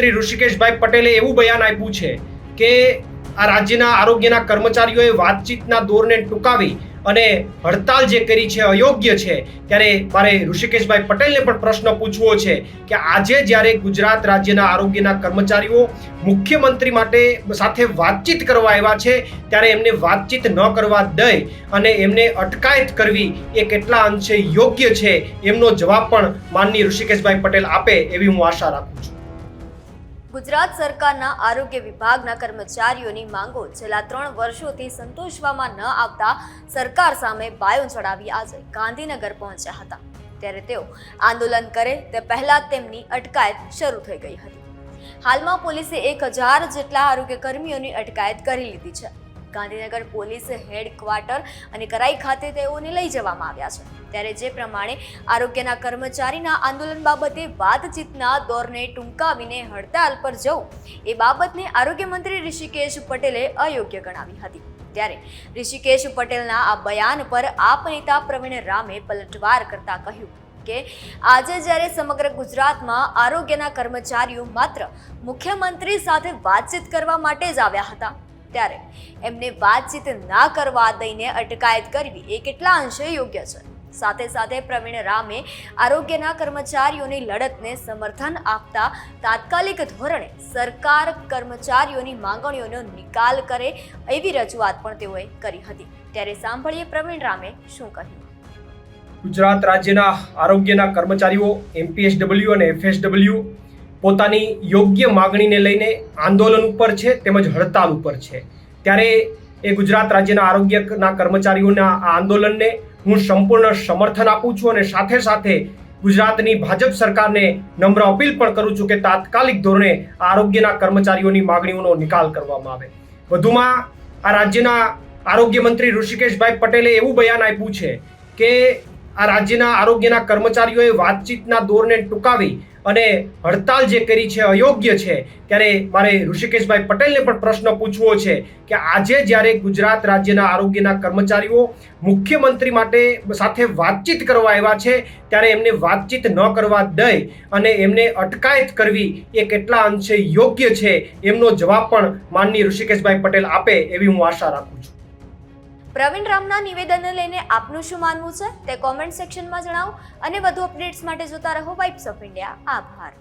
શ્રી ઋષિકેશભાઈ પટેલે એવું બયાન આપ્યું છે કે આ રાજ્યના આરોગ્યના કર્મચારીઓએ વાતચીતના દોરને ટૂંકાવી અને હડતાલ જે કરી છે, અયોગ્ય છે, ત્યારે મારે ઋષિકેશભાઈ પટેલને પણ પ્રશ્ન પૂછવો છે કે આજે જ્યારે ગુજરાત રાજ્યના આરોગ્યના કર્મચારીઓ મુખ્યમંત્રી માટે સાથે વાતચીત કરવા આવ્યા છે, ત્યારે એમને વાતચીત ન કરવા દઈ અને એમને અટકાયત કરવી એ કેટલા અંશે યોગ્ય છે, એમનો જવાબ પણ માનની ઋષિકેશભાઈ પટેલ આપે એવી હું આશા રાખું છું. ગુજરાત સરકારના આરોગ્ય વિભાગના કર્મચારીઓની માંગો છેલ્લા ત્રણ વર્ષોથી સંતોષવામાં ન આવતા સરકાર સામે બાયો ચડાવી આજે ગાંધીનગર પહોંચ્યા હતા. ત્યારે તેઓ આંદોલન કરે તે પહેલા તેમની અટકાયત શરૂ થઈ ગઈ હતી. હાલમાં પોલીસે એક હજાર જેટલા આરોગ્ય કર્મીઓની અટકાયત કરી લીધી છે. ગાંધીનગર પોલીસ હેડક્વાર્ટર અને કરાઈ ખાતે તેઓને લઈ જવામાં આવ્યા છે. ત્યારે જે પ્રમાણે આરોગ્યના કર્મચારીના આંદોલન બાબતે વાતચીતના દોરને ટૂંકાવીને હડતાલ પર જવું, એ બાબતને આરોગ્ય મંત્રી ઋષિકેશ પટેલે અયોગ્ય ગણાવી હતી. ત્યારે ઋષિકેશ પટેલના આ બયાન પર આપ નેતા પ્રવીણ રામે પલટવાર કરતા કહ્યું કે, આજે જ્યારે સમગ્ર ગુજરાતમાં આરોગ્યના કર્મચારીઓ માત્ર મુખ્યમંત્રી સાથે વાતચીત કરવા માટે જ આવ્યા હતા ત્યારે એમને વાતચીત ના કરવા દઈને અટકાયત કરવી એ કેટલા અંશે યોગ્ય છે. સાથે સાથે પ્રવીણ રામે આરોગ્યના કર્મચારીઓની લડતને સમર્થન આપતા તાત્કાલિક ધોરણે સરકાર કર્મચારીઓની માંગણીઓનો નિકાલ કરે એવી રજૂઆત પણ તેઓએ કરી હતી. ત્યારે સાંભળીએ પ્રવીણ રામે શું કહ્યું. ગુજરાત રાજ્યના આરોગ્યના કર્મચારીઓ એમપીએસડબલ્યુ અને એફએસડબલ્યુ પોતાની યોગ્ય માગણીને લઈને આંદોલન ઉપર છે તેમજ હડતાલ ઉપર છે. ત્યારે એ ગુજરાત રાજ્યના આરોગ્યના કર્મચારીઓના આ આંદોલનને હું સંપૂર્ણ સમર્થન આપું છું અને સાથે સાથે ગુજરાતની ભાજપ સરકારને નમ્ર અપીલ પણ કરું છું કે તાત્કાલિક ધોરણે આરોગ્યના કર્મચારીઓની માગણીઓનો નિકાલ કરવામાં આવે. વધુમાં આ રાજ્યના આરોગ્ય મંત્રી ઋષિકેશભાઈ પટેલે એવું બયાન આપ્યું છે કે આ રાજ્યના આરોગ્યના કર્મચારીઓએ વાતચીતના દોરને ટૂંકાવી અને હડતાલ જે કરી છે, અયોગ્ય છે, ત્યારે મારે ઋષિકેશભાઈ પટેલને પણ પ્રશ્ન પૂછવો છે કે આજે જ્યારે ગુજરાત રાજ્યના આરોગ્યના કર્મચારીઓ મુખ્યમંત્રી માટે સાથે વાતચીત કરવા આવ્યા છે, ત્યારે એમને વાતચીત ન કરવા દઈ અને એમને અટકાયત કરવી એ કેટલા અંશે યોગ્ય છે, એમનો જવાબ પણ માનની ઋષિકેશભાઈ પટેલ આપે એવી હું આશા રાખું છું. પ્રવીણ રામના નિવેદનને લઈને આપનું શું માનવું છે તે કોમેન્ટ સેક્શનમાં જણાવો અને વધુ અપડેટ્સ માટે જોતા રહો વાઇબ્સ ઓફ ઇન્ડિયા આભાર.